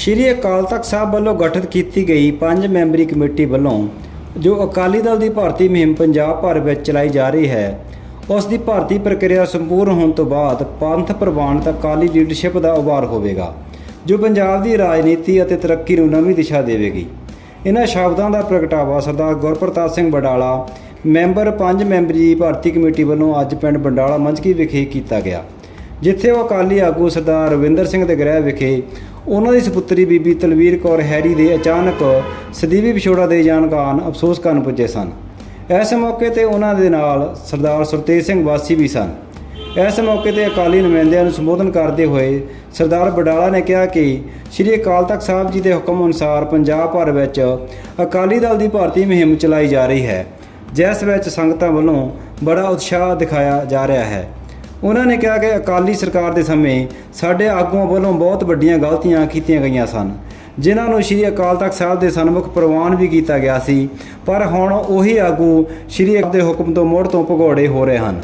ਸ਼੍ਰੀ ਅਕਾਲ ਤਖਤ ਸਾਹਿਬ ਵੱਲੋਂ ਗਠਿਤ ਕੀਤੀ ਗਈ ਪੰਜ ਮੈਂਬਰੀ ਕਮੇਟੀ ਵੱਲੋਂ, ਜੋ ਅਕਾਲੀ ਦਲ ਦੀ ਭਰਤੀ ਮੁਹਿੰਮ ਪੰਜਾਬ ਭਰ ਵਿੱਚ ਚਲਾਈ ਜਾ ਰਹੀ ਹੈ, ਉਸ ਦੀ ਭਰਤੀ ਪ੍ਰਕਿਰਿਆ ਸੰਪੂਰਨ ਹੋਣ ਤੋਂ ਬਾਅਦ ਪੰਥ ਪ੍ਰਵਾਨਿਤ ਅਕਾਲੀ ਲੀਡਰਸ਼ਿਪ ਦਾ ਉਭਾਰ ਹੋਵੇਗਾ, ਜੋ ਪੰਜਾਬ ਦੀ ਰਾਜਨੀਤੀ ਅਤੇ ਤਰੱਕੀ ਨੂੰ ਨਵੀਂ ਦਿਸ਼ਾ ਦੇਵੇਗੀ। ਇਹਨਾਂ ਸ਼ਬਦਾਂ ਦਾ ਪ੍ਰਗਟਾਵਾ ਸਰਦਾਰ ਗੁਰਪ੍ਰਤਾਪ ਸਿੰਘ ਬਡਾਲਾ ਮੈਂਬਰ ਪੰਜ ਮੈਂਬਰੀ ਭਾਰਤੀ ਕਮੇਟੀ ਵੱਲੋਂ ਅੱਜ ਪਿੰਡ ਬੰਡਾਲਾ ਮੰਝਕੀ ਵਿਖੇ ਕੀਤਾ ਗਿਆ, ਜਿੱਥੇ ਉਹ ਅਕਾਲੀ ਆਗੂ ਸਰਦਾਰ ਰਵਿੰਦਰ ਸਿੰਘ ਦੇ ਗ੍ਰਹਿ ਵਿਖੇ ਉਹਨਾਂ ਦੀ ਸੁਪੁੱਤਰੀ ਬੀਬੀ ਤਲਵੀਰ ਕੌਰ ਹੈਰੀ ਦੇ ਅਚਾਨਕ ਸਦੀਵੀ ਵਿਛੋੜਾ ਦੇ ਜਾਣ ਕਾਰਨ ਅਫਸੋਸ ਕਰਨ ਪੁੱਜੇ ਸਨ। ਇਸ ਮੌਕੇ ਤੇ ਉਹਨਾਂ ਦੇ ਨਾਲ ਸਰਦਾਰ ਸੁਰਤੇਜ ਸਿੰਘ ਵਾਸੀ ਵੀ ਸਨ। ਇਸ ਮੌਕੇ ਤੇ ਅਕਾਲੀ ਨੁਮਾਇੰਦਿਆਂ ਨੂੰ ਸੰਬੋਧਨ ਕਰਦੇ ਹੋਏ ਸਰਦਾਰ ਬਡਾਲਾ ਨੇ ਕਿਹਾ ਕਿ ਸ੍ਰੀ ਅਕਾਲ ਤਖਤ ਸਾਹਿਬ ਜੀ ਦੇ ਹੁਕਮ ਅਨੁਸਾਰ ਪੰਜਾਬ ਭਰ ਵਿੱਚ ਅਕਾਲੀ ਦਲ ਦੀ ਭਾਰਤੀ ਮੁਹਿੰਮ ਚਲਾਈ ਜਾ ਰਹੀ ਹੈ, ਜਿਸ ਵਿੱਚ ਸੰਗਤਾਂ ਵੱਲੋਂ ਬੜਾ ਉਤਸ਼ਾਹ ਦਿਖਾਇਆ ਜਾ ਰਿਹਾ ਹੈ। ਉਹਨਾਂ ਨੇ ਕਿਹਾ ਕਿ ਅਕਾਲੀ ਸਰਕਾਰ ਦੇ ਸਮੇਂ ਸਾਡੇ ਆਗੂਆਂ ਵੱਲੋਂ ਬਹੁਤ ਵੱਡੀਆਂ ਗਲਤੀਆਂ ਕੀਤੀਆਂ ਗਈਆਂ ਸਨ, ਜਿਨ੍ਹਾਂ ਨੂੰ ਸ੍ਰੀ ਅਕਾਲ ਤਖਤ ਸਾਹਿਬ ਦੇ ਸਨਮੁਖ ਪ੍ਰਵਾਨ ਵੀ ਕੀਤਾ ਗਿਆ ਸੀ, ਪਰ ਹੁਣ ਉਹੀ ਆਗੂ ਸ੍ਰੀ ਅਕਾਲ ਦੇ ਹੁਕਮ ਤੋਂ ਮੁੜ ਤੋਂ ਭਗੌੜੇ ਹੋ ਰਹੇ ਹਨ।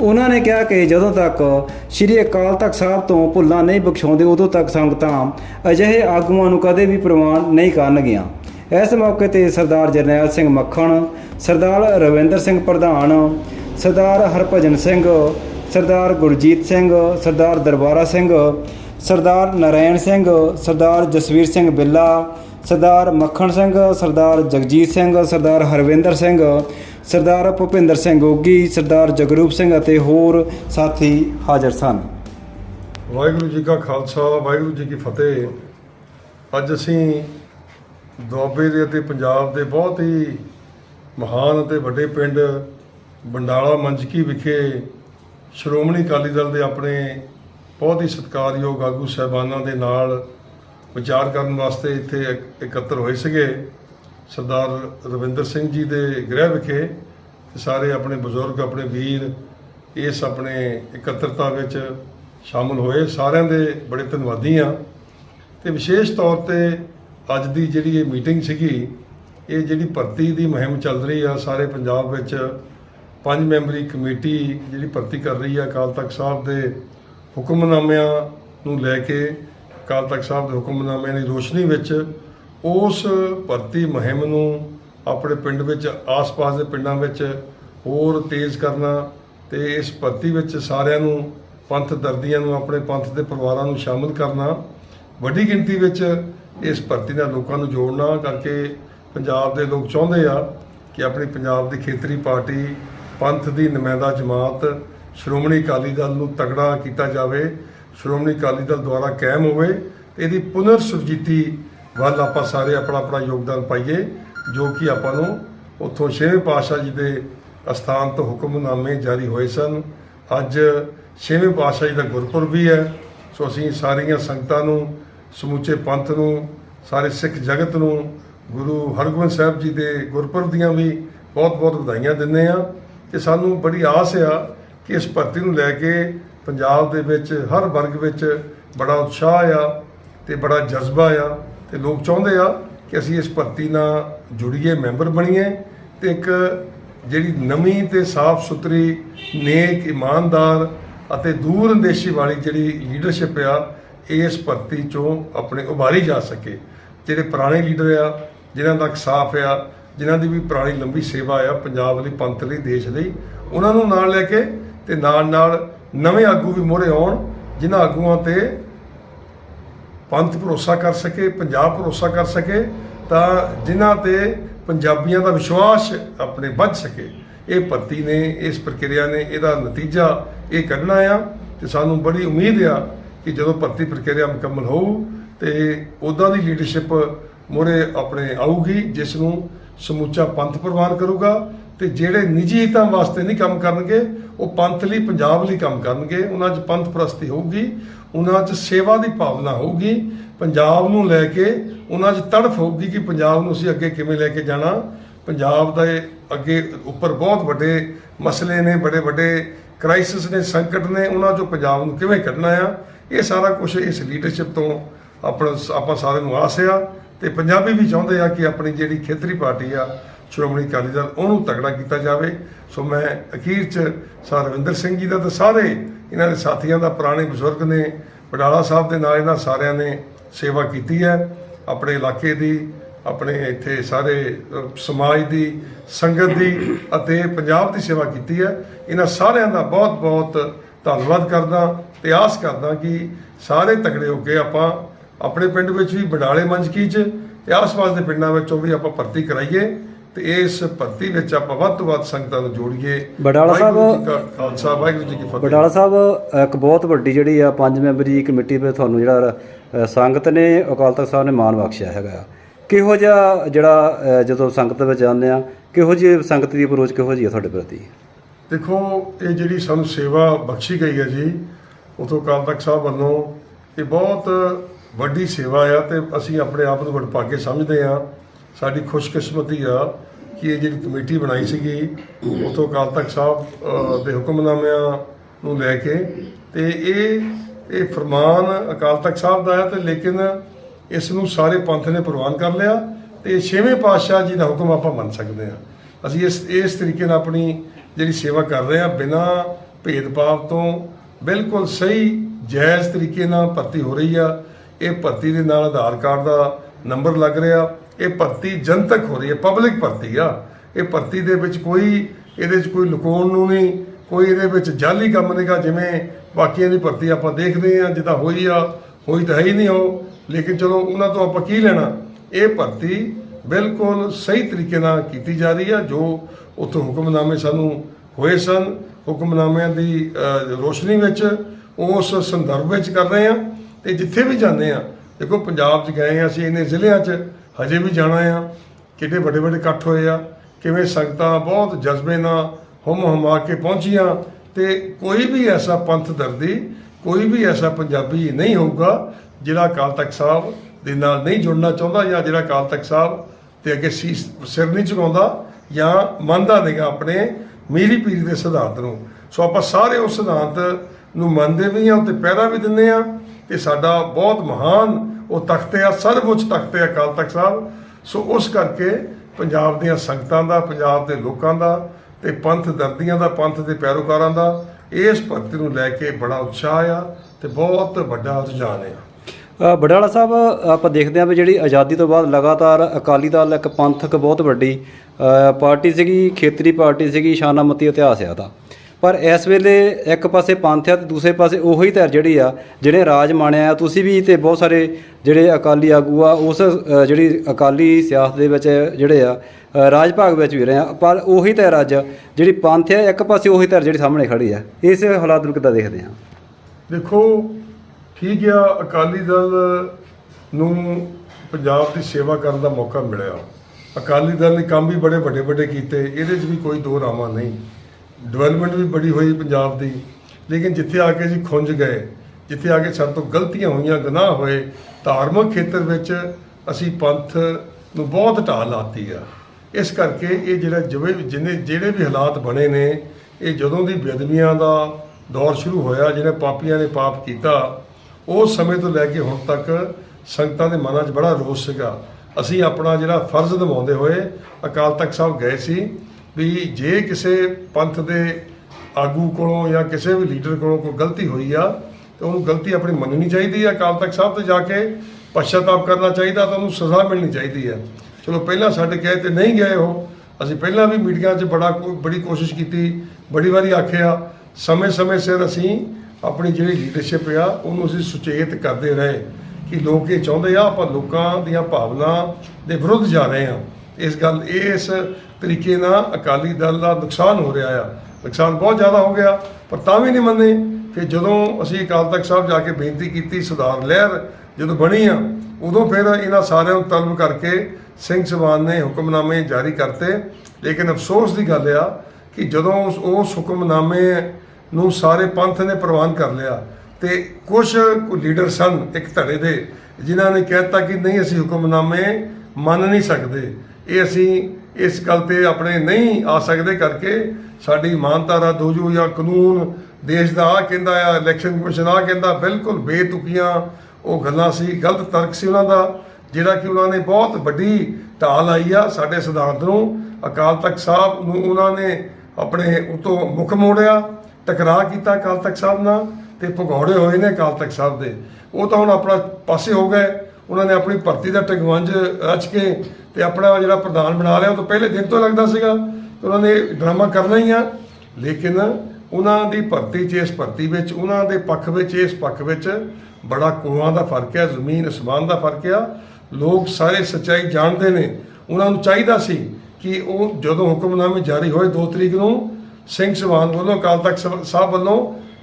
ਉਹਨਾਂ ਨੇ ਕਿਹਾ ਕਿ ਜਦੋਂ ਤੱਕ ਸ੍ਰੀ ਅਕਾਲ ਤਖਤ ਸਾਹਿਬ ਤੋਂ ਭੁੱਲਾਂ ਨਹੀਂ ਬਖਸ਼ਾਉਂਦੇ, ਉਦੋਂ ਤੱਕ ਸੰਗਤਾਂ ਅਜਿਹੇ ਆਗੂਆਂ ਨੂੰ ਕਦੇ ਵੀ ਪ੍ਰਵਾਨ ਨਹੀਂ ਕਰਨਗੀਆਂ। ਇਸ ਮੌਕੇ ਤੇ ਸਰਦਾਰ ਜਰਨੈਲ ਸਿੰਘ ਮੱਖਣ, ਸਰਦਾਰ ਰਵਿੰਦਰ ਸਿੰਘ ਪ੍ਰਧਾਨ, ਸਰਦਾਰ ਹਰਭਜਨ ਸਿੰਘ ਸਰਦਾਰ ਗੁਰਜੀਤ ਸਿੰਘ, ਸਰਦਾਰ ਦਰਬਾਰਾ ਸਿੰਘ, ਸਰਦਾਰ ਨਰੈਣ ਸਿੰਘ, ਸਰਦਾਰ ਜਸਵੀਰ ਸਿੰਘ ਬਿੱਲਾ, ਸਰਦਾਰ ਮੱਖਣ ਸਿੰਘ, ਸਰਦਾਰ ਜਗਜੀਤ ਸਿੰਘ, ਸਰਦਾਰ ਹਰਵਿੰਦਰ ਸਿੰਘ, ਸਰਦਾਰ ਭੁਪਿੰਦਰ ਸਿੰਘ ਗੋਗੀ, ਸਰਦਾਰ ਜਗਰੂਪ ਸਿੰਘ ਅਤੇ ਹੋਰ ਸਾਥੀ ਹਾਜ਼ਰ ਸਨ। ਵਾਹਿਗੁਰੂ ਜੀ ਕਾ ਖਾਲਸਾ, ਵਾਹਿਗੁਰੂ ਜੀ ਕੀ ਫਤਿਹ। ਅੱਜ ਅਸੀਂ ਦੁਆਬੇ ਦੇ ਅਤੇ ਪੰਜਾਬ ਦੇ ਬਹੁਤ ਹੀ ਮਹਾਨ ਅਤੇ ਵੱਡੇ ਪਿੰਡ ਬੰਡਾਲਾ ਮੰਜਕੀ ਵਿਖੇ ਸ਼੍ਰੋਮਣੀ ਅਕਾਲੀ ਦਲ ਦੇ ਆਪਣੇ ਬਹੁਤ ਹੀ ਸਤਿਕਾਰਯੋਗ ਆਗੂ ਸਹਿਬਾਨਾਂ ਦੇ ਨਾਲ ਵਿਚਾਰ ਕਰਨ ਵਾਸਤੇ ਇੱਥੇ ਇਕ- ਇਕੱਤਰ ਹੋਏ ਸੀਗੇ। ਸਰਦਾਰ ਰਵਿੰਦਰ ਸਿੰਘ ਜੀ ਦੇ ਗ੍ਰਹਿ ਵਿਖੇ ਸਾਰੇ ਆਪਣੇ ਬਜ਼ੁਰਗ, ਆਪਣੇ ਵੀਰ ਇਸ ਆਪਣੇ ਇਕੱਤਰਤਾ ਵਿੱਚ ਸ਼ਾਮਲ ਹੋਏ। ਸਾਰਿਆਂ ਦੇ ਬੜੇ ਧੰਨਵਾਦੀ ਆ ਤੇ ਵਿਸ਼ੇਸ਼ ਤੌਰ ਤੇ ਅੱਜ ਦੀ ਜਿਹੜੀ ਇਹ ਮੀਟਿੰਗ ਸੀਗੀ, ਇਹ ਜਿਹੜੀ ਭਰਤੀ ਦੀ ਮੁਹਿੰਮ ਚੱਲ ਰਹੀ ਆ, ਸਾਰੇ ਪੰਜਾਬ ਵਿੱਚ ਪੰਜ ਮੈਂਬਰੀ ਕਮੇਟੀ ਜਿਹੜੀ ਭਰਤੀ ਕਰ ਰਹੀ ਆ ਅਕਾਲ ਤਖਤ ਸਾਹਿਬ ਦੇ ਹੁਕਮਨਾਮਿਆਂ ਨੂੰ ਲੈ ਕੇ, ਅਕਾਲ ਤਖਤ ਸਾਹਿਬ ਦੇ ਹੁਕਮਨਾਮਿਆਂ ਦੀ ਰੋਸ਼ਨੀ ਵਿੱਚ ਉਸ ਭਰਤੀ ਮੁਹਿੰਮ ਨੂੰ ਆਪਣੇ ਪਿੰਡ ਵਿੱਚ, ਆਸ-ਪਾਸ ਦੇ ਪਿੰਡਾਂ ਵਿੱਚ ਹੋਰ ਤੇਜ਼ ਕਰਨਾ ਤੇ ਇਸ ਭਰਤੀ ਵਿੱਚ ਸਾਰਿਆਂ ਨੂੰ ਪੰਥ ਦਰਦੀਆਂ ਨੂੰ, ਆਪਣੇ ਪੰਥ ਦੇ ਪਰਿਵਾਰਾਂ ਨੂੰ ਸ਼ਾਮਲ ਕਰਨਾ, ਵੱਡੀ ਗਿਣਤੀ ਵਿੱਚ ਇਸ ਭਰਤੀ ਨਾਲ ਲੋਕਾਂ ਨੂੰ ਜੋੜਨਾ ਕਰਕੇ ਪੰਜਾਬ ਦੇ ਲੋਕ ਚਾਹੁੰਦੇ ਆ ਕਿ ਆਪਣੀ ਪੰਜਾਬ ਦੀ ਖੇਤਰੀ ਪਾਰਟੀ ਪੰਥ ਦੀ ਨੁਮਾਇੰਦਾ ਜਮਾਤ, ਸ਼੍ਰੋਮਣੀ ਅਕਾਲੀ ਦਲ ਨੂੰ ਤਗੜਾ ਕੀਤਾ ਜਾਵੇ, ਸ਼੍ਰੋਮਣੀ ਅਕਾਲੀ ਦਲ ਦੁਆਰਾ ਕਾਇਮ ਹੋਵੇ, ਇਹਦੀ ਪੁਨਰ ਸੁਰਜੀਤੀ ਵੱਲ ਆਪਾਂ ਸਾਰੇ ਆਪਣਾ ਆਪਣਾ ਯੋਗਦਾਨ ਪਾਈਏ, ਜੋ ਕਿ ਆਪਾਂ ਨੂੰ ਉੱਥੋਂ ਛੇਵੇਂ ਪਾਤਸ਼ਾਹ ਜੀ ਦੇ ਅਸਥਾਨ ਤੋਂ ਹੁਕਮਨਾਮੇ ਜਾਰੀ ਹੋਏ ਸਨ। ਅੱਜ ਛੇਵੇਂ ਪਾਤਸ਼ਾਹ ਜੀ ਦਾ ਗੁਰਪੁਰਬ ਵੀ ਹੈ। ਸੋ ਅਸੀਂ ਸਾਰੀਆਂ ਸੰਗਤਾਂ ਨੂੰ, ਸਮੁੱਚੇ ਪੰਥ ਨੂੰ, ਸਾਰੇ ਸਿੱਖ ਜਗਤ ਨੂੰ, ਗੁਰੂ ਹਰਗੋਬਿੰਦ ਸਾਹਿਬ ਜੀ ਦੇ ਗੁਰਪੁਰਬ ਦੀਆਂ ਵੀ ਬਹੁਤ-ਬਹੁਤ ਵਧਾਈਆਂ ਦਿੰਦੇ ਆ ਕਿ ਸਾਨੂੰ ਬੜੀ ਆਸ ਆ ਕਿ ਇਸ ਭਰਤੀ ਨੂੰ ਲੈ ਕੇ ਪੰਜਾਬ ਦੇ ਵਿੱਚ, ਹਰ ਵਰਗ ਵਿੱਚ ਬੜਾ ਉਤਸ਼ਾਹ ਆ ਤੇ ਬੜਾ ਜਜ਼ਬਾ ਆ ਤੇ ਲੋਕ ਚਾਹੁੰਦੇ ਆ ਕਿ ਅਸੀਂ ਇਸ ਭਰਤੀ ਨਾਲ ਜੁੜੀਏ, ਮੈਂਬਰ ਬਣੀਏ ਤੇ ਇੱਕ ਜਿਹੜੀ ਨਵੀਂ ਤੇ ਸਾਫ਼ ਸੁਥਰੀ ਨੇਕ, ਇਮਾਨਦਾਰ ਅਤੇ ਦੂਰ ਅੰਦੇਸ਼ੀ ਵਾਲੀ ਜਿਹੜੀ ਲੀਡਰਸ਼ਿਪ ਆ ਇਸ ਭਰਤੀ ਚੋਂ ਆਪਣੇ ਉਭਾਰੀ ਜਾ ਸਕੇ। ਜਿਹੜੇ ਪੁਰਾਣੇ ਲੀਡਰ ਆ, ਜਿਨ੍ਹਾਂ ਦਾ ਸਾਫ਼ ਆ ਜਿਨ੍ਹਾਂ ਦੀ ਵੀ ਪੁਰਾਣੀ ਲੰਬੀ ਸੇਵਾ ਆ ਪੰਜਾਬ ਲਈ, ਪੰਥ ਲਈ, ਦੇਸ਼ ਲਈ, ਉਹਨਾਂ ਨੂੰ ਨਾਲ ਲੈ ਕੇ ਤੇ ਨਾਲ ਨਾਲ ਨਵੇਂ ਆਗੂ ਵੀ ਮੋਹਰੇ ਆਉਣ, ਜਿਨ੍ਹਾਂ ਆਗੂਆਂ ਤੇ ਪੰਥ ਭਰੋਸਾ ਕਰ ਸਕੇ, ਪੰਜਾਬ ਭਰੋਸਾ ਕਰ ਸਕੇ, ਤਾਂ ਜਿਨ੍ਹਾਂ ਤੇ ਪੰਜਾਬੀਆਂ ਦਾ ਵਿਸ਼ਵਾਸ ਆਪਣੇ ਵੱਧ ਸਕੇ। ਇਹ ਭਰਤੀ ਨੇ, ਇਸ ਪ੍ਰਕਿਰਿਆ ਨੇ, ਇਹਦਾ ਨਤੀਜਾ ਇਹ ਕੱਢਣਾ ਆ ਤੇ ਸਾਨੂੰ ਬੜੀ ਉਮੀਦ ਆ ਕਿ ਜਦੋਂ ਭਰਤੀ ਪ੍ਰਕਿਰਿਆ ਮੁਕੰਮਲ ਹੋਊ ਤੇ ਉਦਾਂ ਦੀ ਲੀਡਰਸ਼ਿਪ ਮੋਰੇ ਆਪਣੇ ਆਊਗੀ, ਜਿਸ ਨੂੰ ਸਮੁੱਚਾ ਪੰਥ ਪ੍ਰਵਾਨ ਕਰੂਗਾ ਤੇ ਜਿਹੜੇ ਨਿੱਜੀ ਹਿੱਤਾਂ ਵਾਸਤੇ ਨਹੀਂ ਕੰਮ ਕਰਨਗੇ, ਉਹ ਪੰਥ ਲਈ, ਪੰਜਾਬ ਲਈ ਕੰਮ ਕਰਨਗੇ। ਉਹਨਾਂ 'ਚ ਪੰਥ ਪ੍ਰਸਤੀ ਹੋਊਗੀ, ਉਹਨਾਂ 'ਚ ਸੇਵਾ ਦੀ ਭਾਵਨਾ ਹੋਊਗੀ, ਪੰਜਾਬ ਨੂੰ ਲੈ ਕੇ ਉਹਨਾਂ 'ਚ ਤੜਫ ਹੋਊਗੀ ਕਿ ਪੰਜਾਬ ਨੂੰ ਅਸੀਂ ਅੱਗੇ ਕਿਵੇਂ ਲੈ ਕੇ ਜਾਣਾ। ਪੰਜਾਬ ਦੇ ਅੱਗੇ ਉੱਪਰ ਬਹੁਤ ਵੱਡੇ ਮਸਲੇ ਨੇ, ਬੜੇ ਵੱਡੇ ਕ੍ਰਾਈਸਿਸ ਨੇ, ਸੰਕਟ ਨੇ, ਉਹਨਾਂ 'ਚੋਂ ਪੰਜਾਬ ਨੂੰ ਕਿਵੇਂ ਕੱਢਣਾ ਆ, ਇਹ ਸਾਰਾ ਕੁਝ ਇਸ ਲੀਡਰਸ਼ਿਪ ਤੋਂ ਆਪਣਾ, ਆਪਾਂ ਸਾਰਿਆਂ ਨੂੰ ਆਸ ਆ। ਤੇ ਪੰਜਾਬੀ ਵੀ ਚਾਹੁੰਦੇ ਆ ਕਿ ਆਪਣੀ ਜਿਹੜੀ ਖੇਤਰੀ ਪਾਰਟੀ ਆ, ਸ਼੍ਰੋਮਣੀ ਅਕਾਲੀ ਦਲ, ਉਹਨੂੰ ਤਗੜਾ ਕੀਤਾ ਜਾਵੇ। ਸੋ ਮੈਂ ਅਖੀਰ ਚ ਸਰ ਰਵਿੰਦਰ ਸਿੰਘ ਜੀ ਦਾ ਤੇ ਸਾਰੇ ਇਹਨਾਂ ਦੇ ਸਾਥੀਆਂ ਦਾ, ਪੁਰਾਣੇ ਬਜ਼ੁਰਗ ਨੇ, ਬਡਾਲਾ ਸਾਹਿਬ ਦੇ ਨਾਲ ਇਹਨਾਂ ਸਾਰਿਆਂ ਨੇ ਸੇਵਾ ਕੀਤੀ ਹੈ। ਆਪਣੇ ਇਲਾਕੇ ਦੀ, ਆਪਣੇ ਇੱਥੇ ਸਾਰੇ ਸਮਾਜ ਦੀ, ਸੰਗਤ ਦੀ ਅਤੇ ਪੰਜਾਬ ਦੀ ਸੇਵਾ ਕੀਤੀ ਹੈ। ਇਹਨਾਂ ਸਾਰਿਆਂ ਦਾ ਬਹੁਤ ਬਹੁਤ ਧੰਨਵਾਦ ਕਰਦਾ ਤੇ ਆਸ ਕਰਦਾ ਕਿ ਸਾਰੇ ਤਕੜੇ ਹੋ ਕੇ ਆਪਾਂ ਆਪਣੇ ਪਿੰਡ ਵਿੱਚ ਵੀ ਬਡਾਲੇ ਮੰਜਕੀ 'ਚ ਤੇ ਆਸ-ਪਾਸ ਦੇ ਪਿੰਡਾਂ ਵਿੱਚੋਂ ਵੀ ਆਪਾਂ ਭਰਤੀ ਕਰਾਈਏ ਤੇ ਇਸ ਭਰਤੀ ਵਿੱਚ ਆਪਾਂ ਵੱਧ ਤੋਂ ਵੱਧ ਸੰਗਤਾਂ ਨੂੰ ਜੋੜੀਏ। ਬਡਾਲਾ ਸਾਹਿਬ- ਖਾਲਸਾ ਵਾਹਿਗੁਰੂ ਜੀ ਕੀ ਫਤਿਹ। ਬਡਾਲਾ ਸਾਹਿਬ ਇੱਕ ਬਹੁਤ ਵੱਡੀ ਜਿਹੜੀ ਆ ਪੰਜ ਮੈਂਬਰੀ ਕਮੇਟੀ ਵਿੱਚ ਤੁਹਾਨੂੰ ਜਿਹੜਾ ਸੰਗਤ ਨੇ ਅਕਾਲ ਤਖਤ ਸਾਹਿਬ ਨੇ ਮਾਣ ਬਖਸ਼ਿਆ ਹੈਗਾ ਕਿਹੋ ਜਿਹਾ ਜਿਹੜਾ ਜਦੋਂ ਸੰਗਤ ਵਿੱਚ ਜਾਂਦੇ ਆ ਕਿਹੋ ਜਿਹੀ ਸੰਗਤ ਦੀ ਅਪਰੋਚ ਕਿਹੋ ਜਿਹੀ ਆ ਤੁਹਾਡੇ ਪ੍ਰਤੀ? ਦੇਖੋ ਇਹ ਜਿਹੜੀ ਸਾਨੂੰ ਸੇਵਾ ਬਖਸ਼ੀ ਗਈ ਹੈ ਜੀ ਉਥੋਂ ਅਕਾਲ ਤਖਤ ਸਾਹਿਬ ਵੱਲੋਂ ਇਹ ਬਹੁਤ ਵੱਡੀ ਸੇਵਾ ਆ ਤੇ ਅਸੀਂ ਆਪਣੇ ਆਪ ਨੂੰ ਵਡਭਾਗੇ ਸਮਝਦੇ ਆ ਸਾਡੀ ਖੁਸ਼ਕਿਸਮਤੀ ਆ ਕਿ ਇਹ ਜਿਹੜੀ ਕਮੇਟੀ ਬਣਾਈ ਸੀਗੀ, ਉਥੋਂ ਅਕਾਲ ਤਖਤ ਸਾਹਿਬ ਦੇ ਹੁਕਮਨਾਮਿਆਂ ਨੂੰ ਲੈ ਕੇ ਤੇ ਇਹ ਇਹ ਫਰਮਾਨ ਅਕਾਲ ਤਖਤ ਸਾਹਿਬ ਦਾ ਹੈ ਤੇ ਲੇਕਿਨ ਇਸ ਨੂੰ ਸਾਰੇ ਪੰਥ ਨੇ ਪ੍ਰਵਾਨ ਕਰ ਲਿਆ ਤੇ ਛੇਵੇਂ ਪਾਤਸ਼ਾਹ ਜੀ ਦਾ ਹੁਕਮ ਆਪਾਂ ਮੰਨ ਸਕਦੇ ਹਾਂ। ਅਸੀਂ ਇਸ ਇਸ ਤਰੀਕੇ ਨਾਲ ਆਪਣੀ ਜਿਹੜੀ ਸੇਵਾ ਕਰ ਰਹੇ ਹਾਂ, ਬਿਨਾਂ ਭੇਦਭਾਵ ਤੋਂ ਬਿਲਕੁਲ ਸਹੀ, ਜਾਇਜ਼ ਤਰੀਕੇ ਨਾਲ ਭਰਤੀ ਹੋ ਰਹੀ ਆ। ਇਹ ਭਰਤੀ ਦੇ ਨਾਲ ਆਧਾਰ ਕਾਰਡ ਦਾ ਨੰਬਰ ਲੱਗ ਰਿਹਾ। ਇਹ ਭਰਤੀ ਜਨਤਕ ਹੋ ਰਹੀ ਹੈ, ਪਬਲਿਕ ਭਰਤੀ ਆ। ਇਹ ਭਰਤੀ ਦੇ ਵਿੱਚ ਕੋਈ, ਇਹਦੇ 'ਚ ਕੋਈ ਲੁਕਾਉਣ ਨੂੰ ਨਹੀਂ, ਕੋਈ ਇਹਦੇ ਵਿੱਚ ਜਾਲੀ ਕੰਮ ਨਹੀਂਗਾ ਜਿਵੇਂ ਬਾਕੀਆਂ ਦੀ ਭਰਤੀ ਆਪਾਂ ਦੇਖਦੇ ਆ ਜਿੱਦਾਂ ਹੋਈ ਆ, ਹੋਈ ਤਾਂ ਹੈ ਹੀ ਨਹੀਂ ਉਹ। ਲੇਕਿਨ ਚਲੋ ਉਹਨਾਂ ਤੋਂ ਆਪਾਂ ਕੀ ਲੈਣਾ? ਇਹ ਭਰਤੀ ਬਿਲਕੁਲ ਸਹੀ ਤਰੀਕੇ ਨਾਲ ਕੀਤੀ ਜਾ ਰਹੀ ਆ, ਜੋ ਉੱਥੋਂ ਹੁਕਮਨਾਮੇ ਸਾਨੂੰ ਹੋਏ ਸਨ। ਹੁਕਮਨਾਮਿਆਂ ਦੀ ਰੋਸ਼ਨੀ ਵਿੱਚ ਉਸ ਸੰਦਰਭ ਵਿੱਚ ਕਰ ਰਹੇ ਆ ਤੇ ਜਿੱਥੇ ਵੀ ਜਾਂਦੇ ਆ, ਦੇਖੋ ਪੰਜਾਬ 'ਚ ਗਏ ਆ ਅਸੀਂ ਇਹਨੇ ਜ਼ਿਲ੍ਹਿਆਂ 'ਚ ਹਜੇ ਵੀ ਜਾਣਾ ਆ। ਕਿੰਨੇ ਵੱਡੇ ਵੱਡੇ ਇਕੱਠ ਹੋਏ ਆ, ਕਿਵੇਂ ਸੰਗਤਾਂ ਬਹੁਤ ਜਜ਼ਬੇ ਨਾਲ ਹੁਮ ਹੁਮਾ ਕੇ ਪਹੁੰਚੀਆਂ ਤੇ ਕੋਈ ਵੀ ਐਸਾ ਪੰਥ ਦਰਦੀ, ਕੋਈ ਵੀ ਐਸਾ ਪੰਜਾਬੀ ਨਹੀਂ ਹੋਊਗਾ ਜਿਹੜਾ ਅਕਾਲ ਤਖਤ ਸਾਹਿਬ ਦੇ ਨਾਲ ਨਹੀਂ ਜੁੜਨਾ ਚਾਹੁੰਦਾ ਜਾਂ ਜਿਹੜਾ ਅਕਾਲ ਤਖਤ ਸਾਹਿਬ ਤੇ ਅੱਗੇ ਸੀਸ ਸਿਰ ਨਹੀਂ ਝੁਕਾਉਂਦਾ ਜਾਂ ਮੰਨਦਾ ਨਹੀਂਗਾ ਆਪਣੇ ਮੀਰੀ ਪੀਰੀ ਦੇ ਸਿਧਾਂਤ ਨੂੰ। ਸੋ ਆਪਾਂ ਸਾਰੇ ਉਸ ਸਿਧਾਂਤ ਨੂੰ ਮੰਨਦੇ ਵੀ ਹਾਂ ਤੇ ਪਹਿਰਾ ਵੀ ਦਿੰਦੇ ਆ ਤੇ ਸਾਡਾ ਬਹੁਤ ਮਹਾਨ ਉਹ ਤਖਤ ਆ ਸਰਵਉੱਚ ਤਖਤ ਹੈ ਅਕਾਲ ਤਖਤ ਸਾਹਿਬ। ਸੋ ਉਸ ਕਰਕੇ ਪੰਜਾਬ ਦੀਆਂ ਸੰਗਤਾਂ ਦਾ ਪੰਜਾਬ ਦੇ ਲੋਕਾਂ ਦਾ ਤੇ ਪੰਥ ਦਰਦੀਆਂ ਦਾ ਪੰਥ ਦੇ ਪੈਰੋਕਾਰਾਂ ਦਾ ਇਸ ਭਗਤੀ ਨੂੰ ਲੈ ਕੇ ਬੜਾ ਉਤਸ਼ਾਹ ਆ ਤੇ ਬਹੁਤ ਵੱਡਾ ਰੁਝਾਨ ਆ। ਅ, ਬਡਾਲਾ ਸਾਹਿਬ ਆਪਾਂ ਦੇਖਦੇ ਹਾਂ ਵੀ ਜਿਹੜੀ ਆਜ਼ਾਦੀ ਤੋਂ ਬਾਅਦ ਲਗਾਤਾਰ ਅਕਾਲੀ ਦਲ ਇੱਕ ਪੰਥਕ ਬਹੁਤ ਵੱਡੀ ਪਾਰਟੀ ਸੀਗੀ ਖੇਤਰੀ ਪਾਰਟੀ ਸੀਗੀ ਸ਼ਾਨਾਮਤੀ ਇਤਿਹਾਸ ਆ ਦਾ ਪਰ ਇਸ ਵੇਲੇ ਇੱਕ ਪਾਸੇ ਪੰਥ ਆ ਤੇ ਦੂਸਰੇ ਪਾਸੇ ਉਹੀ ਧਿਰ ਜਿਹੜੀ ਆ ਜਿਹੜੇ ਰਾਜ ਮਾਣਿਆ ਆ ਤੁਸੀਂ ਵੀ ਤੇ ਬਹੁਤ ਸਾਰੇ ਜਿਹੜੇ ਅਕਾਲੀ ਆਗੂ ਆ ਉਸ ਅ, ਜਿਹੜੀ ਅਕਾਲੀ ਸਿਆਸਤ ਦੇ ਵਿੱਚ ਜਿਹੜੇ ਆ ਅ, ਰਾਜ ਭਾਗ ਵਿੱਚ ਵੀ ਰਹੇ ਆ ਪਰ ਉਹੀ ਧਿਰ ਅੱਜ ਜਿਹੜੀ ਪੰਥ ਆ ਇੱਕ ਪਾਸੇ ਉਹੀ ਧਿਰ ਜਿਹੜੀ ਸਾਹਮਣੇ ਖੜੀ ਆ। ਇਸ ਹਾਲਾਤ ਨੂੰ ਕਿੱਦਾਂ ਦੇਖਦੇ ਆ? ਦੇਖੋ ਠੀਕ ਆ ਅਕਾਲੀ ਦਲ ਨੂੰ ਪੰਜਾਬ ਦੀ ਸੇਵਾ ਕਰਨ ਦਾ ਮੌਕਾ ਮਿਲਿਆ। ਅਕਾਲੀ ਦਲ ਨੇ ਕੰਮ ਵੀ ਬੜੇ ਵੱਡੇ ਵੱਡੇ ਕੀਤੇ ਇਹਦੇ 'ਚ ਵੀ ਕੋਈ ਦੋ ਰਾਵਾਂ ਨਹੀਂ। ਡਿਵੈਲਪਮੈਂਟ ਵੀ ਬੜੀ ਹੋਈ ਪੰਜਾਬ ਦੀ। ਲੇਕਿਨ ਜਿੱਥੇ ਆ ਕੇ ਜੀ ਖੁੰਝ ਗਏ, ਜਿੱਥੇ ਆ ਕੇ ਸਾਡੇ ਤੋਂ ਗਲਤੀਆਂ ਹੋਈਆਂ, ਗੁਨਾਹ ਹੋਏ, ਧਾਰਮਿਕ ਖੇਤਰ ਵਿੱਚ ਅਸੀਂ ਪੰਥ ਨੂੰ ਬਹੁਤ ਢਾਹ ਲਾਤੀ ਆ। ਇਸ ਕਰਕੇ ਇਹ ਜਿਹੜਾ ਜਿਵੇਂ ਵੀ- ਜਿੰਨੇ ਜਿਹੜੇ ਵੀ ਹਾਲਾਤ ਬਣੇ ਨੇ, ਇਹ ਜਦੋਂ ਦੀ ਬੇਦਮੀਆਂ ਦਾ ਦੌਰ ਸ਼ੁਰੂ ਹੋਇਆ, ਜਿਹਨੇ ਪਾਪੀਆਂ ਨੇ ਪਾਪ ਕੀਤਾ ਉਸ ਸਮੇਂ ਤੋਂ ਲੈ ਕੇ ਹੁਣ ਤੱਕ ਸੰਗਤਾਂ ਦੇ ਮਨਾਂ 'ਚ ਬੜਾ ਰੋਸ ਸੀਗਾ। ਅਸੀਂ ਆਪਣਾ ਜਿਹੜਾ ਫਰਜ਼ ਨਿਭਾਉਂਦੇ ਹੋਏ ਅਕਾਲ ਤਖਤ ਸਾਹਿਬ ਗਏ ਸੀ। ਵੀ ਜੇ ਕਿਸੇ ਪੰਥ ਦੇ ਆਗੂ ਕੋਲੋਂ ਜਾਂ ਕਿਸੇ ਵੀ ਲੀਡਰ ਕੋਲੋਂ ਕੋਈ ਗਲਤੀ ਹੋਈ ਆ, ਤੇ ਉਹਨੂੰ ਗਲਤੀ ਆਪਣੀ ਮੰਨਣੀ ਚਾਹੀਦੀ ਆ, ਅਕਾਲ ਤਖਤ ਸਾਹਿਬ ਤੇ ਜਾ ਕੇ ਪਛਤਾਪ ਕਰਨਾ ਚਾਹੀਦਾ ਤਾਂ ਉਹਨੂੰ ਸਜ਼ਾ ਮਿਲਣੀ ਚਾਹੀਦੀ ਹੈ ਚਲੋ ਪਹਿਲਾਂ ਸਾਡੇ ਗਏ ਤੇ ਨਹੀਂ ਗਏ ਉਹ। ਅਸੀਂ ਪਹਿਲਾਂ ਵੀ ਮੀਟਿੰਗਾਂ 'ਚ ਬੜਾ ਕੋ- ਬੜੀ ਕੋਸ਼ਿਸ਼ ਕੀਤੀ, ਬੜੀ ਵਾਰੀ ਆਖਿਆ। ਸਮੇਂ-ਸਮੇਂ ਸਿਰ ਅਸੀਂ ਆਪਣੀ ਜਿਹੜੀ ਲੀਡਰਸ਼ਿਪ ਆ, ਉਹਨੂੰ ਅਸੀਂ ਸੁਚੇਤ ਕਰਦੇ ਰਹੇ ਕਿ ਲੋਕ ਇਹ ਚਾਹੁੰਦੇ ਆ, ਆਪਾਂ ਲੋਕਾਂ ਦੀਆਂ ਭਾਵਨਾ ਦੇ ਵਿਰੁੱਧ ਜਾ ਰਹੇ ਆ ਇਸ ਗੱਲ ਇਸ ਤਰੀਕੇ ਨਾਲ ਅਕਾਲੀ ਦਲ ਦਾ ਨੁਕਸਾਨ ਹੋ ਰਿਹਾ ਆ। ਨੁਕਸਾਨ ਬਹੁਤ ਜ਼ਿਆਦਾ ਹੋ ਗਿਆ, ਪਰ ਤਾਂ ਵੀ ਨਹੀਂ ਮੰਨੇ ਫਿਰ ਜਦੋਂ ਅਸੀਂ ਅਕਾਲ ਤਖਤ ਸਾਹਿਬ ਜਾ ਕੇ ਬੇਨਤੀ ਕੀਤੀ ਸੁਧਾਰ ਲਹਿਰ ਜਦੋਂ ਬਣੀ ਆ, ਉਦੋਂ ਫਿਰ ਇਹਨਾਂ ਸਾਰਿਆਂ ਨੂੰ ਤਲਬ ਕਰਕੇ ਸਿੰਘ ਸਭਾਨ ਨੇ ਹੁਕਮਨਾਮੇ ਜਾਰੀ ਕਰਤੇ। ਲੇਕਿਨ ਅਫਸੋਸ ਦੀ ਗੱਲ ਆ ਕਿ ਜਦੋਂ ਉਸ ਉਸ ਹੁਕਮਨਾਮੇ ਨੂੰ ਸਾਰੇ ਪੰਥ ਨੇ ਪ੍ਰਵਾਨ ਕਰ ਲਿਆ ਤੇ ਕੁਝ ਲੀਡਰ ਸਨ ਇੱਕ ਧੜੇ ਦੇ, ਜਿਨ੍ਹਾਂ ਨੇ ਕਹਿਤਾ ਕਿ ਨਹੀਂ, ਅਸੀਂ ਹੁਕਮਨਾਮੇ ਮੰਨ ਨਹੀਂ ਸਕਦੇ। ਇਹ ਅਸੀਂ ਇਸ ਗੱਲ ਤੇ ਆਪਣੇ ਨਹੀਂ ਆ ਸਕਦੇ ਕਰਕੇ ਸਾਡੀ ਮਾਨਤਾ ਰੱਦ ਹੋ ਜੂ ਜਾਂ ਕਾਨੂੰਨ, ਦੇਸ਼ ਦਾ ਆ ਕਹਿੰਦਾ ਆ ਇਲੈਕਸ਼ਨ ਕਮਿਸ਼ਨ ਆ ਕਹਿੰਦਾ, ਬਿਲਕੁਲ ਬੇਤੁਕੀਆਂ। ਉਹ ਗੱਲਾਂ ਸੀ, ਗਲਤ ਤਰਕ ਸੀ ਉਹਨਾਂ ਦਾ, ਜਿਹੜਾ ਕਿ ਉਹਨਾਂ ਨੇ ਬਹੁਤ ਵੱਡੀ ਢਾਲ ਆਈ ਆ ਸਾਡੇ ਸਿਧਾਂਤ ਨੂੰ। ਅਕਾਲ ਤਖਤ ਸਾਹਿਬ ਨੂੰ ਉਹਨਾਂ ਨੇ ਆਪਣੇ ਉਤੋਂ ਮੁਖ ਮੋੜਿਆ, ਟਕਰਾਅ ਕੀਤਾ ਅਕਾਲ ਤਖਤ ਸਾਹਿਬ ਨਾਲ ਤੇ ਭਗੌੜੇ ਹੋਏ ਨੇ ਅਕਾਲ ਤਖਤ ਸਾਹਿਬ ਦੇ। ਉਹ ਤਾਂ ਹੁਣ ਆਪਣਾ ਪਾਸੇ ਹੋ ਗਏ। ਉਹਨਾਂ ਨੇ ਆਪਣੀ ਭਰਤੀ ਦਾ ਟਗਵੰਜ ਰਚ ਕੇ ਤੇ ਆਪਣਾ ਜਿਹੜਾ ਪ੍ਰਧਾਨ ਬਣਾ ਲਿਆ, ਉਹ ਤਾਂ ਪਹਿਲੇ ਦਿਨ ਤੋਂ ਲੱਗਦਾ ਸੀਗਾ ਕਿ ਉਹਨਾਂ ਨੇ ਡਰਾਮਾ ਕਰਨਾ ਹੀ ਆ। ਲੇਕਿਨ ਉਹਨਾਂ ਦੀ ਭਰਤੀ 'ਚ, ਇਸ ਭਰਤੀ ਵਿੱਚ, ਉਹਨਾਂ ਦੇ ਪੱਖ ਵਿੱਚ, ਇਸ ਪੱਖ ਵਿੱਚ ਬੜਾ ਕੋਹਾਂ ਦਾ ਫ਼ਰਕ ਹੈ ਜ਼ਮੀਨ ਅਸਮਾਨ ਦਾ ਫ਼ਰਕ ਆ। ਲੋਕ ਸਾਰੇ ਸੱਚਾਈ ਜਾਣਦੇ ਨੇ। ਉਹਨਾਂ ਨੂੰ ਚਾਹੀਦਾ ਸੀ ਕਿ ਉਹ ਜਦੋਂ ਹੁਕਮਨਾਮੇ ਜਾਰੀ ਹੋਏ 2 ਤਰੀਕ ਨੂੰ, ਸਿੰਘ ਸਭਾਨ ਵੱਲੋਂ, ਅਕਾਲ ਤਖਤ ਸਾਹਿਬ ਵੱਲੋਂ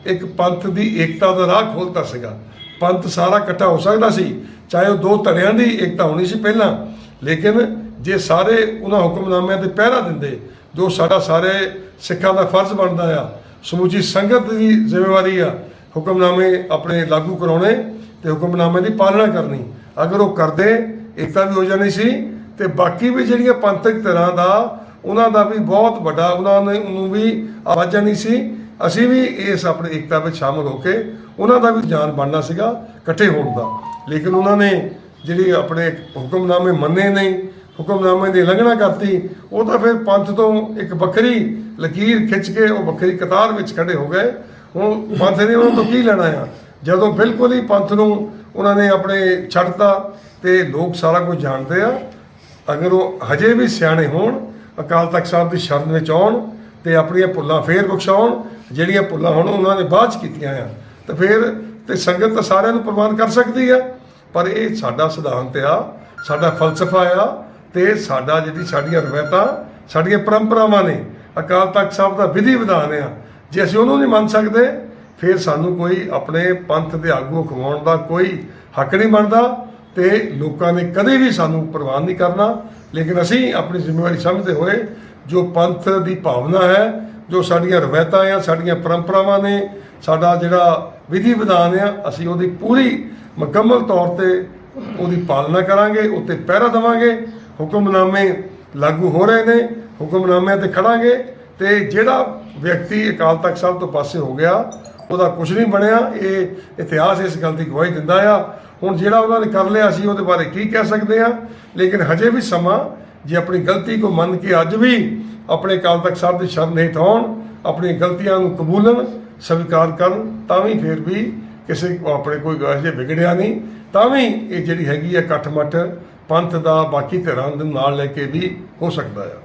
ਇੱਕ ਪੰਥ ਦੀ ਏਕਤਾ ਦਾ ਰਾਹ ਖੋਲਤਾ ਸੀਗਾ। ਪੰਥ ਸਾਰਾ ਇਕੱਠਾ ਹੋ ਸਕਦਾ ਸੀ, ਚਾਹੇ ਉਹ ਦੋ ਧੜਿਆਂ ਦੀ ਏਕਤਾ ਹੋਣੀ ਸੀ ਪਹਿਲਾਂ। ਲੇਕਿਨ ਜੇ ਸਾਰੇ ਉਹਨਾਂ ਹੁਕਮਨਾਮਿਆਂ ਤੇ ਪਹਿਰਾ ਦਿੰਦੇ, ਜੋ ਸਾਡਾ ਸਾਰੇ ਸਿੱਖਾਂ ਦਾ ਫਰਜ਼ ਬਣਦਾ ਆ, ਸਮੁੱਚੀ ਸੰਗਤ ਦੀ ਜ਼ਿੰਮੇਵਾਰੀ ਆ, ਹੁਕਮਨਾਮੇ ਆਪਣੇ ਲਾਗੂ ਕਰਾਉਣੇ ਤੇ ਹੁਕਮਨਾਮੇ ਦੀ ਪਾਲਣਾ ਕਰਨੀ। ਅਗਰ ਉਹ ਕਰਦੇ, ਏਕਤਾ ਵੀ ਹੋ ਜਾਣੀ ਸੀ, ਤੇ ਬਾਕੀ ਵੀ ਜਿਹੜੀਆਂ ਪੰਥਕ ਤਰ੍ਹਾਂ ਦਾ, ਉਹਨਾਂ ਦਾ ਵੀ ਬਹੁਤ ਵੱਡਾ, ਉਹਨਾਂ ਨੇ ਨੂੰ ਵੀ ਆਵਾਜ਼ਾਂ ਨਹੀਂ ਸੀ। ਅਸੀਂ ਵੀ ਇਸ ਆਪਣੇ ਏਕਤਾ ਵਿੱਚ ਸ਼ਾਮਲ ਹੋ ਕੇ ਉਹਨਾਂ ਦਾ ਵੀ ਜਾਨ ਬਣਨਾ ਸੀਗਾ, ਇਕੱਠੇ ਹੋਣ ਦਾ। ਲੇਕਿਨ ਉਹਨਾਂ ਨੇ ਜਿਹੜੀ ਆਪਣੇ ਹੁਕਮਨਾਮੇ ਮੰਨੇ ਨਹੀਂ, ਹੁਕਮਨਾਮੇ ਦੀ ਉਲੰਘਣਾ ਕਰਤੀ, ਉਹ ਤਾਂ ਫਿਰ ਪੰਥ ਤੋਂ ਇੱਕ ਵੱਖਰੀ ਲਕੀਰ ਖਿੱਚ ਕੇ ਉਹ ਵੱਖਰੀ ਕਤਾਰ ਵਿੱਚ ਖੜੇ ਹੋ ਗਏ। ਹੁਣ ਪੰਥ ਨੇ ਉਹਨਾਂ ਤੋਂ ਕੀ ਲੈਣਾ ਆ? ਜਦੋਂ ਬਿਲਕੁਲ ਹੀ ਪੰਥ ਨੂੰ ਉਹਨਾਂ ਨੇ ਆਪਣੇ ਛੱਡਤਾ ਤੇ ਲੋਕ ਸਾਰਾ ਕੁਝ ਜਾਣਦੇ ਆ, ਅਗਰ ਉਹ ਹਜੇ ਵੀ ਸਿਆਣੇ ਹੋਣ, ਅਕਾਲ ਤਖਤ ਸਾਹਿਬ ਦੀ ਸ਼ਰਨ ਵਿੱਚ ਆਉਣ ਤੇ ਆਪਣੀਆਂ ਭੁੱਲਾਂ ਫੇਰ ਬਖਸ਼ਾਉਣ, ਜਿਹੜੀਆਂ ਭੁੱਲਾਂ ਹੁਣ ਉਹਨਾਂ ਨੇ ਬਾਅਦ ਚ ਕੀਤੀਆਂ ਆ ਤੇ ਫਿਰ ਤੇ ਸੰਗਤ ਤਾਂ ਸਾਰਿਆਂ ਨੂੰ ਪ੍ਰਵਾਨ ਕਰ ਸਕਦੀ ਆ। ਪਰ ਇਹ ਸਾਡਾ ਸਿਧਾਂਤ ਆ, ਸਾਡਾ ਫਲਸਫਾ ਆ ਤੇ ਸਾਡਾ ਜਿਹੜੀ ਸਾਡੀਆਂ ਰਵਾਇਤਾਂ, ਸਾਡੀਆਂ ਪਰੰਪਰਾਵਾਂ ਨੇ, ਅਕਾਲ ਤਖਤ ਸਾਹਿਬ ਦਾ ਵਿਧੀ ਵਿਧਾਨ ਆ। ਜੇ ਅਸੀਂ ਉਹਨੂੰ ਨਹੀਂ ਮੰਨ ਸਕਦੇ, ਫਿਰ ਸਾਨੂੰ ਕੋਈ ਆਪਣੇ ਪੰਥ ਦੇ ਆਗੂ ਖਵਾਉਣ ਦਾ ਕੋਈ ਹੱਕ ਨਹੀਂ ਬਣਦਾ ਤੇ ਲੋਕਾਂ ਨੇ ਕਦੇ ਵੀ ਸਾਨੂੰ ਪ੍ਰਵਾਨ ਨਹੀਂ ਕਰਨਾ। ਲੇਕਿਨ ਅਸੀਂ ਆਪਣੀ ਜ਼ਿੰਮੇਵਾਰੀ ਸਮਝਦੇ ਹੋਏ ਜੋ ਪੰਥ ਦੀ ਭਾਵਨਾ ਹੈ ਜੋ ਸਾਡੀਆਂ ਰਵਾਇਤਾਂ ਆ, ਸਾਡੀਆਂ ਪਰੰਪਰਾਵਾਂ ਨੇ, ਸਾਡਾ ਜਿਹੜਾ ਵਿਧੀ ਵਿਧਾਨ ਆ, ਅਸੀਂ ਉਹਦੀ ਪੂਰੀ ਮੁਕੰਮਲ ਤੌਰ ਤੇ ਉਹਦੀ ਪਾਲਣਾ ਕਰਾਂਗੇ, ਉੱਤੇ ਪਹਿਰਾ ਦੇਵਾਂਗੇ, ਹੁਕਮਨਾਮੇ ਲਾਗੂ ਹੋ ਰਹੇ ਨੇ, ਹੁਕਮਨਾਮਿਆਂ ਤੇ ਖੜਾਂਗੇ, ਤੇ ਜਿਹੜਾ ਵਿਅਕਤੀ ਅਕਾਲ ਤਖਤ ਸਾਹਿਬ ਤੋਂ ਪਾਸੇ ਹੋ ਗਿਆ, ਉਹਦਾ ਕੁਝ ਨਹੀਂ ਬਣਿਆ, ਇਹ ਇਤਿਹਾਸ ਇਸ ਗੱਲ ਦੀ ਗਵਾਹੀ ਦਿੰਦਾ ਆ। ਹੁਣ ਜਿਹੜਾ ਉਹਨਾਂ ਨੇ ਕਰ ਲਿਆ ਸੀ ਉਹਦੇ ਬਾਰੇ ਕੀ ਕਹਿ ਸਕਦੇ ਆ? ਲੇਕਿਨ ਹਜੇ ਵੀ ਸਮਾਂ, ਜੇ ਆਪਣੀ ਗਲਤੀ ਕੋ ਮੰਨ ਕੇ ਅੱਜ ਵੀ ਆਪਣੇ ਅਕਾਲ ਤਖਤ ਸਾਹਿਬ ਦੇ ਸ਼ਰਨ ਹੇਠ ਆਉਣ ਆਪਣੀ ਗਲਤੀਆਂ ਨੂੰ ਕਬੂਲਣ, ਸਵੀਕਾਰ ਕਰਨ, ਤਾਂ ਵੀ ਫਿਰ ਵੀ ਕਿਸੇ ਆਪਣੇ ਕੋਈ ਗਾਜ ਜੇ ਵਿਗੜਿਆ ਨਹੀਂ, ਤਾਂ ਵੀ ਇਹ ਜਿਹੜੀ ਹੈਗੀ ਆ ਇਕੱਠ ਮੱਠ ਪੰਥ ਦਾ ਬਾਕੀ ਧਿਰਾਂ ਦੇ ਨਾਲ ਲੈ ਕੇ ਵੀ ਹੋ ਸਕਦਾ ਆ।